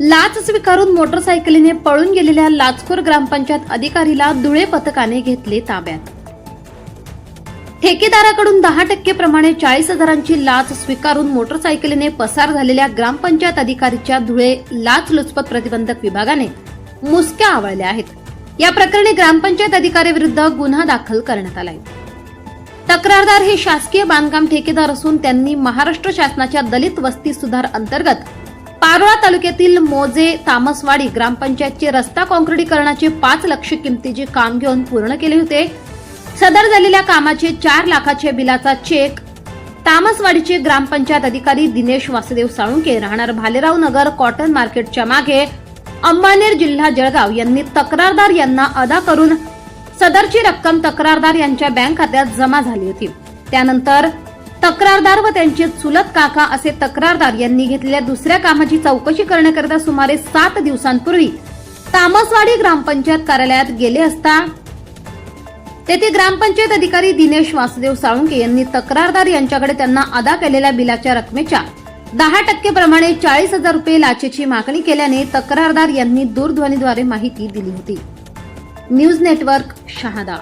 लाच स्वीकारून मोटरसायकलीने पळून गेलेल्या लाचखोर ग्रामपंचायत अधिकारीला धुळे पथकाने घेतले ताब्यात. ठेकेदाराकडून दहा टक्के प्रमाणे चाळीस हजारांची लाच स्वीकारून मोटरसायकलीने पसार झालेल्या ग्रामपंचायत अधिकारीच्या धुळे लाचलुचपत प्रतिबंधक विभागाने मुसक्या आवळल्या आहेत. या प्रकरणी ग्रामपंचायत अधिकाऱ्याविरुद्ध गुन्हा दाखल करण्यात आलाय. तक्रारदार हे शासकीय बांधकाम ठेकेदार असून त्यांनी महाराष्ट्र शासनाच्या दलित वस्ती सुधार अंतर्गत पारोळा तालुक्यातील मोजे तामसवाडी ग्रामपंचायतचे रस्ता काँक्रिटीकरणाचे पाच लक्ष किमतीचे काम घेऊन पूर्ण केले होते. सदर झालेल्या कामाचे चार लाखाच्या बिलाचा चेक तामसवाडीचे ग्रामपंचायत अधिकारी दिनेश वासुदेव साळुंके राहणार भालेराव नगर कॉटन मार्केटच्या मागे. अंबानेर जिल्हा जळगाव यांनी तक्रारदार यांना अदा करून सदरची रक्कम तक्रारदार यांच्या बँक खात्यात जमा झाली होती. त्यानंतर तक्रारदार व त्यांचे चुलत काका असे तक्रारदार यांनी घेतलेल्या दुसऱ्या कामाची चौकशी करण्याकरिता सुमारे सात दिवसांपूर्वी तामसवाडी ग्रामपंचायत कार्यालयात गेले असता तेथे ग्रामपंचायत अधिकारी दिनेश वासुदेव साळुंके यांनी तक्रारदार यांच्याकडे त्यांना अदा केलेल्या बिलाच्या रकमेच्या दहा टक्के प्रमाणे चाळीस हजार रुपये लाचेची मागणी केल्याने तक्रारदार यांनी दूरध्वनीद्वारे माहिती दिली होती. News network Shahada